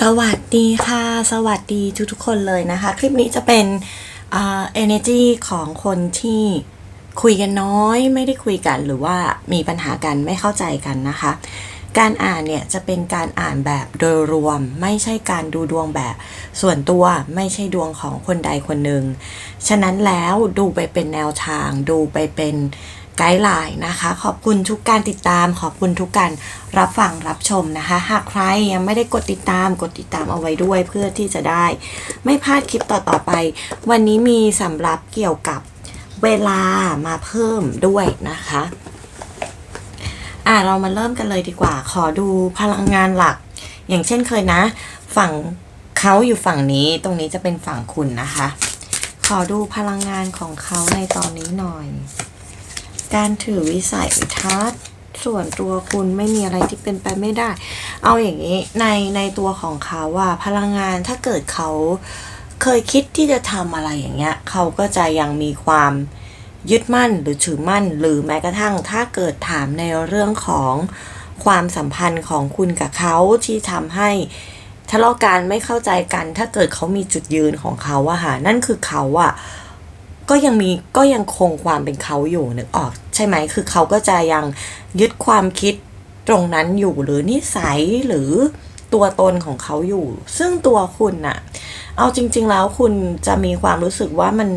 สวัสดีค่ะ สวัสดีทุกๆคนเลยนะคะ คลิปนี้จะเป็นเอ่า energy ของคนที่คุยกันน้อย ไม่ได้คุยกันหรือว่ามีปัญหากันไม่เข้าใจกันนะคะ การอ่านเนี่ยจะเป็นการอ่านแบบโดยรวม ไม่ใช่การดูดวงแบบส่วนตัวไม่ใช่ดวงของคนใดคนหนึ่ง ฉะนั้นแล้วดูไปเป็นแนวทาง ดูไปเป็น ไกด์ไลน์นะคะ ขอบคุณทุกการติดตาม ขอบคุณทุกการรับฟังรับชมนะคะ หากใครยังไม่ได้กดติดตามกดติดตามเอาไว้ด้วยเพื่อที่จะได้ ไม่พลาดคลิปต่อๆไป วันนี้มีสำหรับเกี่ยวกับเวลามาเพิ่มด้วยนะคะอะเรามาเริ่มกันเลยดีกว่า ขอดูพลังงานหลัก อย่างเช่นเคยนะ ฝั่งเขาอยู่ฝั่งนี้ตรงนี้จะเป็นฝั่งคุณนะคะ ขอดูพลังงานของเขาในตอนนี้หน่อย การถือวิสัยทัศน์ส่วนตัวคุณไม่มีอะไรที่เป็นไปไม่ได้ เอาอย่างนี้ในในตัวของเขาว่าพลังงานถ้าเกิดเขาเคยคิดที่จะทำอะไรอย่างเงี้ยเขาก็จะยังมีความยึดมั่นหรือถือมั่น หรือแม้กระทั่งถ้าเกิดถามในเรื่องของความสัมพันธ์ของคุณกับเขาที่ทำให้ทะเลาะกันไม่เข้าใจกัน ถ้าเกิดเขามีจุดยืนของเขาอะค่ะนั่นคือเขาอะ ก็ยังมีก็ยังคงความเป็นเขาอยู่นึกออกใช่ไหมคือเขาก็จะยังยึดความคิดตรงนั้นอยู่หรือนิสัยหรือตัวตนของเขาอยู่ ซึ่งตัวคุณน่ะ เอาจริง ๆ แล้วคุณจะมีความรู้สึกว่ามัน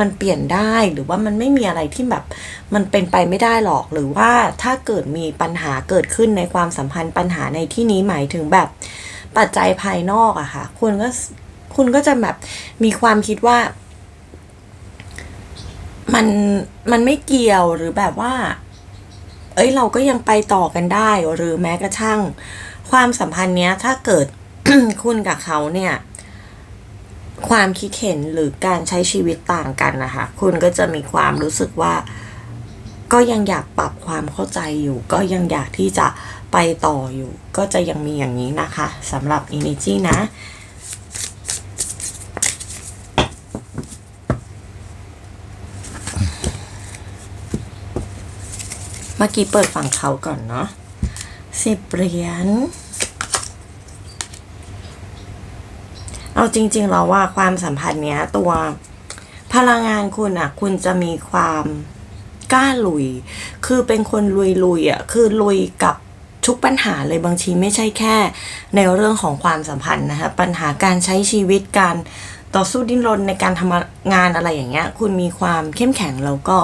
มันเปลี่ยนได้หรือว่ามันไม่มีอะไรที่แบบมันเป็นไปไม่ได้หรอกหรือว่าถ้าเกิดมีปัญหาเกิดขึ้นในความสัมพันธ์ปัญหาในที่นี้หมายถึงแบบปัจจัยภายนอกอะค่ะคุณก็คุณก็จะแบบมีความคิดว่า มันมันไม่เกี่ยวหรือแบบว่า เอ้ยเราก็ยังไปต่อกันได้ หรือแม้กระทั่ง ความสัมพันธ์เนี้ย ถ้าเกิดคุณกับเขาเนี่ย ความคิดเห็นหรือการใช้ชีวิตต่างกันนะคะ คุณก็จะมีความรู้สึกว่า ก็ยังอยากปรับความเข้าใจอยู่ ก็ยังอยากที่จะไปต่ออยู่ ก็จะยังมีอย่างนี้นะคะสำหรับ Energy นะ มื่อกี้เปิดฝั่งเขาก่อนเนาะสิบเหรียญเอาจริงๆแล้วว่าความสัมพันธ์เนี้ย ตัวพลังงานคุณอะคุณจะมีความกล้าลุย คือเป็นคนลุยๆอะคือลุยกับทุกปัญหาเลยบางทีไม่ใช่แค่ ในเรื่องของความสัมพันธ์นะคะปัญหาการใช้ชีวิตการต่อสู้ดิ้นรนในการทำงานอะไรอย่างเงี้ย คุณมีความเข้มแข็งแล้วก็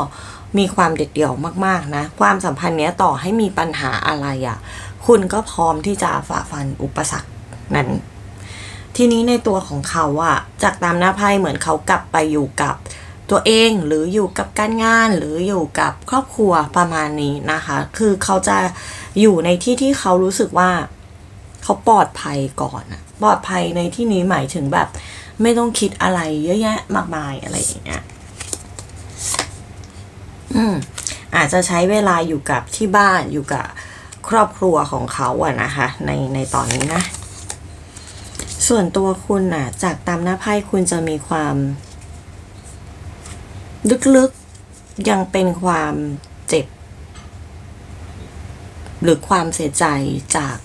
มีความเด็ดเดี่ยวมากๆนะ ความสัมพันธ์เนี้ยต่อให้มีปัญหาอะไรอะ่ะ คุณก็พร้อมที่จะฝ่าฟันอุปสรรคนั้น ทีนี้ในตัวของเขาอะจากตามหน้าไพ่เหมือนเขากลับไปอยู่กับตัวเองหรืออยู่กับการงานหรืออยู่กับครอบครัวประมาณนี้นะคะ คือเขาจะอยู่ในที่ที่เขารู้สึกว่าเขาปลอดภัยก่อนปลอดภัยในที่นี้หมายถึงแบบ ไม่ต้องคิดอะไรเยอะแยะมากมายอะไรอย่างเงี้ย อืมอาจจะใช้เวลาอยู่กับที่บ้านอยู่กับครอบครัวของเขาอะนะคะ ในในตอนนี้นะ ส่วนตัวคุณอะจากตามหน้าไพ่คุณจะมีความ ลึกๆยังเป็นความเจ็บ หรือความเสียใจจาก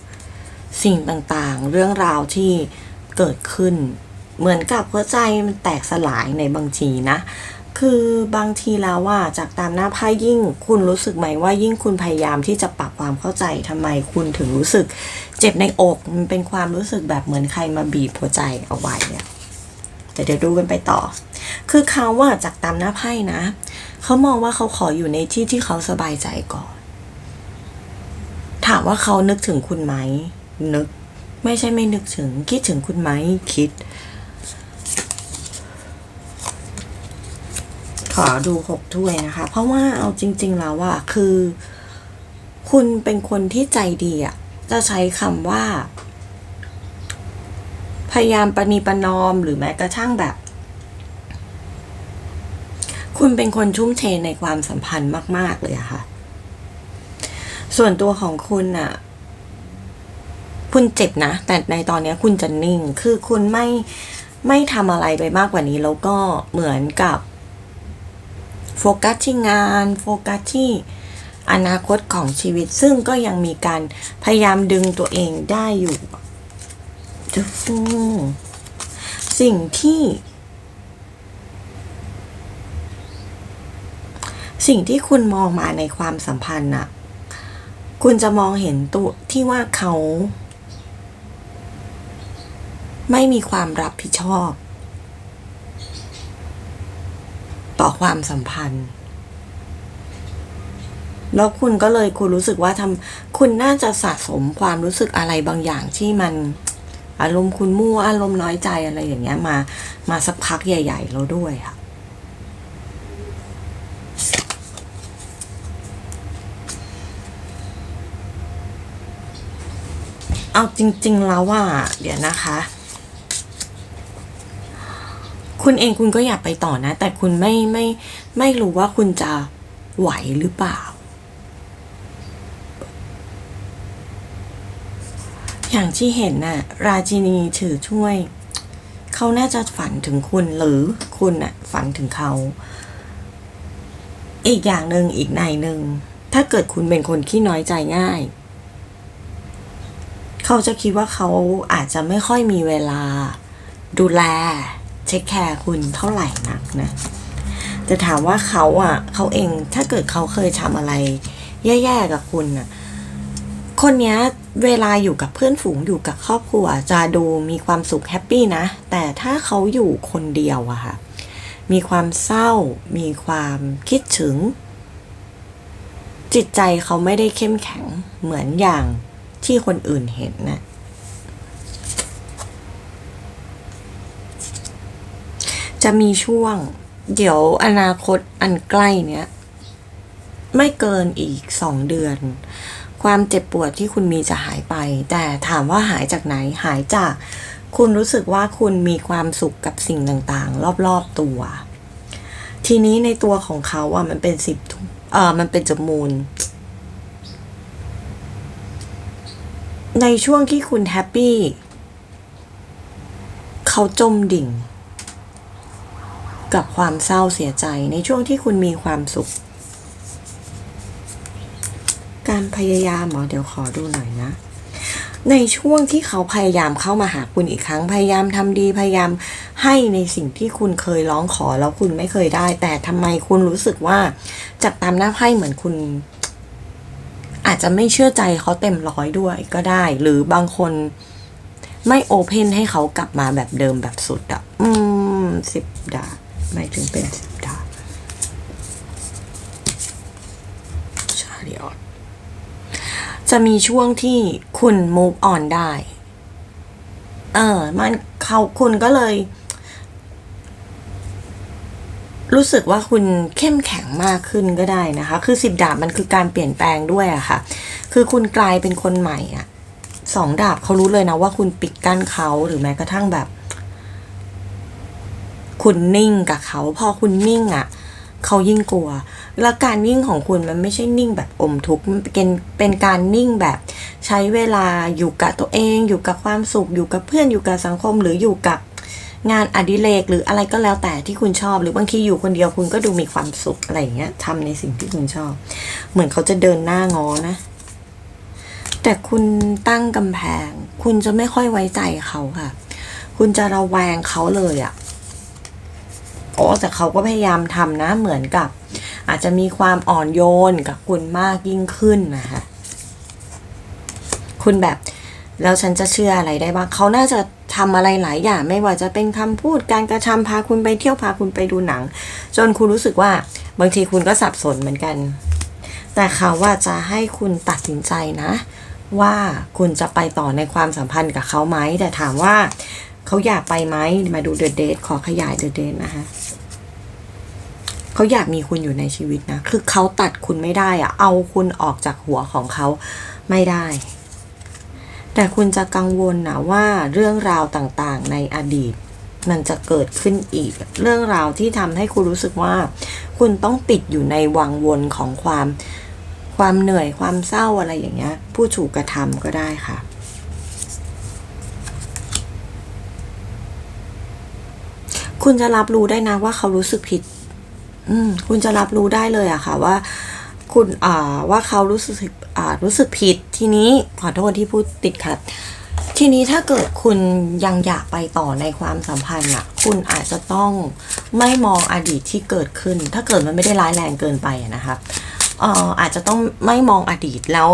สิ่งต่างๆ เรื่องราวที่เกิดขึ้น เหมือนกับหัวใจมันแตกสลายในบางทีนะ คือบางทีแล้วว่าจากตามหน้าไพ่ยิ่งคุณรู้สึกไหมว่ายิ่งคุณพยายามที่จะปรับความเข้าใจทำไมคุณถึงรู้สึก เจ็บในอกมันเป็นความรู้สึกแบบเหมือนใครมาบีบหัวใจเอาไว้เนี่ยแต่เดี๋ยวดูกันไปต่อ คือเขาว่าจากตามหน้าไพ่นะเขามองว่าเขาขออยู่ในที่ที่เขาสบายใจก่อน ถามว่าเขานึกถึงคุณไหมนึก ไม่ใช่ไม่นึกถึง คิดถึงคุณไหมคิด ขอดูหกถ้วยนะคะ เพราะว่าเอาจริง ๆ แล้วว่าคือ คุณเป็นคนที่ใจดีอะจะใช้คำว่า พยายามประนีประนอมหรือแม้กระทั่งแบบ คุณเป็นคนชุ่มเทในความสัมพันธ์มาก ๆ เลยอะค่ะ ส่วนตัวของคุณอะคุณเจ็บนะ แต่ในตอนนี้คุณจะนิ่ง คือคุณไม่ไม่ทำอะไรไปมากกว่านี้ แล้วก็เหมือนกับ โฟกัสที่งาน โฟกัสที่อนาคตของชีวิต ซึ่งก็ยังมีการพยายามดึงตัวเองได้อยู่สิ่งที่ สิ่งที่คุณมองมาในความสัมพันธ์น่ะ คุณจะมองเห็นตัวที่ว่าเขา ไม่มีความรับผิดชอบ ต่อความสัมพันธ์ แล้วคุณก็เลยคุณรู้สึกว่าทำคุณน่าจะสะสมความรู้สึกอะไรบางอย่างที่มันอารมณ์คุณมั่วอารมณ์น้อยใจอะไรอย่างเงี้ยมามาสักพักใหญ่ ๆ แล้วด้วยค่ะเอาจริง ๆ แล้วว่าเดี๋ยวนะคะ คุณเองคุณก็อยากไปต่อนะ แต่คุณไม่ไม่ไม่รู้ว่าคุณจะไหวหรือเปล่า อย่างที่เห็นน่ะ ราชินีถือช่วย เขาน่าจะฝันถึงคุณหรือคุณน่ะฝันถึงเขา อีกอย่างหนึ่งอีกในหนึ่ง ถ้าเกิดคุณเป็นคนขี้น้อยใจง่าย เขาจะคิดว่าเขาอาจจะไม่ค่อยมีเวลาดูแล เช็คแคร์คุณเท่าไหร่นักนะจะถามว่าเขาอะเขาเองถ้าเกิดเขาเคยทำอะไร แย่ๆกับคุณอะคนเนี้ยเวลาอยู่กับเพื่อนฝูงอยู่กับครอบครัวจะดูมีความสุขแฮปปี้นะ แต่ถ้าเขาอยู่คนเดียวอะค่ะ มีความเศร้า มีความคิดถึง จิตใจเขาไม่ได้เข้มแข็งเหมือนอย่างที่คนอื่นเห็นนะ จะมีช่วง เดี๋ยวอนาคตอันใกล้เนี้ย ไม่เกินอีกสองเดือน ความเจ็บปวดที่คุณมีจะหายไป แต่ถามว่าหายจากไหนหายจาก คุณรู้สึกว่าคุณมีความสุขกับสิ่งต่างๆ รอบๆตัว ทีนี้ในตัวของเขาอะมันเป็นสิบเออมันเป็นจมูลในช่วงที่คุณแฮปปี้ เขาจมดิ่ง กับความเศร้าเสียใจในช่วงที่คุณมีความสุข การพยายามหรอเดี๋ยวขอดูหน่อยนะ ในช่วงที่เขาพยายามเข้ามาหาคุณอีกครั้ง พยายามทำดีพยายามให้ในสิ่งที่คุณเคยร้องขอแล้วคุณไม่เคยได้ แต่ทำไมคุณรู้สึกว่าจากตามหน้าไพ่เหมือนคุณ อาจจะไม่เชื่อใจเขาเต็มร้อยด้วยก็ได้ หรือบางคนไม่โอเพนให้เขากลับมาแบบเดิมแบบสุดอะอืมสิบดาบ หมายถึงเป็นสิบดาชาริออตจะมีช่วงที่คุณ move on ได้ เออ มันเขาคุณก็เลย รู้สึกว่าคุณเข้มแข็งมากขึ้นก็ได้นะคะ คือสิบดาบมันคือการเปลี่ยนแปลงด้วยอะค่ะ คือคุณกลายเป็นคนใหม่อะสองดาบเขารู้เลยนะว่าคุณปิดกั้นเขาหรือแม้กระทั่งแบบ คุณนิ่งกับเขา พอคุณนิ่งอะเขายิ่งกลัว แล้วการนิ่งของคุณมันไม่ใช่นิ่งแบบอมทุกข์มันเป็นเป็นการนิ่งแบบใช้เวลาอยู่กับตัวเอง อยู่กับความสุข อยู่กับเพื่อนอยู่กับสังคมหรืออยู่กับงานอดิเรกหรืออะไรก็แล้วแต่ที่คุณชอบ หรือบางทีอยู่คนเดียวคุณก็ดูมีความสุขอะไรอย่างเงี้ยทำในสิ่งที่คุณชอบ เหมือนเขาจะเดินหน้างอนะ แต่คุณตั้งกำแพง คุณจะไม่ค่อยไว้ใจเขาค่ะ คุณจะระแวงเขาเลยอะ่ะ แต่เขาก็พยายามทำนะเหมือนกับ อาจจะมีความอ่อนโยนกับคุณมากยิ่งขึ้นนะคะคุณแบบแล้วฉันจะเชื่ออะไรได้บ้างเขาน่าจะทำอะไรหลายอย่างไม่ว่าจะเป็นคำพูดการกระทำพาคุณไปเที่ยวพาคุณไปดูหนัง จนคุณรู้สึกว่าบางทีคุณก็สับสนเหมือนกัน แต่เขาว่าจะให้คุณตัดสินใจนะ ว่าคุณจะไปต่อในความสัมพันธ์กับเขาไหมแต่ถามว่า เขาอยากไปไหมมาดูเดอะเดทขอขยายเดอะเดทนะคะเขาอยากมีคุณอยู่ในชีวิตนะ คือเขาตัดคุณไม่ได้อะเอาคุณออกจากหัวของเขาไม่ได้ แต่คุณจะกังวลนะว่าเรื่องราวต่างๆในอดีต มันจะเกิดขึ้นอีก เรื่องราวที่ทำให้คุณรู้สึกว่า คุณต้องติดอยู่ในวังวนของความความเหนื่อยความเศร้าอะไรอย่างเงี้ย ผู้ถูกกระทำก็ได้ค่ะ คุณจะรับรู้ได้นะว่าเขารู้สึกผิด อืม คุณจะรับรู้ได้เลยอะค่ะ ว่า คุณอ่าว่าเขารู้สึกอ่ารู้สึกผิด ทีนี้ขอโทษที่พูดติดขัด ทีนี้ถ้าเกิดคุณยังอยากไปต่อในความสัมพันธ์อะคุณอาจจะต้องไม่มองอดีตที่เกิดขึ้น ถ้าเกิดมันไม่ได้ร้ายแรงเกินไปนะคะเอ่ออาจจะต้องไม่มองอดีตแล้ว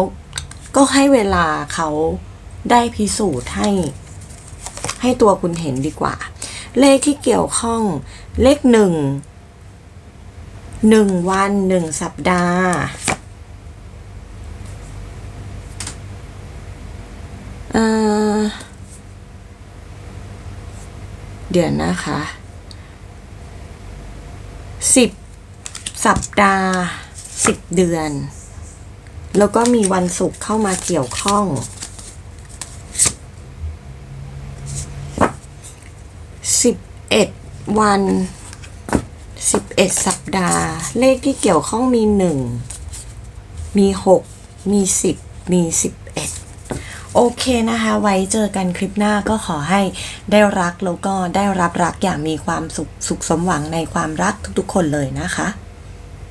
ก็ให้เวลาเขาได้พิสูจน์ให้ ให้ตัวคุณเห็นดีกว่า เลขที่เกี่ยวข้อง เลขหนึ่งหนึ่งวันหนึ่งสัปดาห์เออเดี๋ยวนะคะสิบสัปดาห์สิบเดือน แล้วก็มีวันศุกร์เข้ามาเกี่ยวข้อง สิบเอ็ดวันสิบเอ็ดสัปดาห์ เลขที่เกี่ยวข้องมีหนึ่งมีหกมีสิบมีสิบเอ็ดโอเคนะคะ ไว้เจอกันคลิปหน้าก็ขอให้ได้รักแล้วก็ได้รับรักอย่างมีความสุขสุขสมหวังในความรักทุกๆคนเลยนะคะ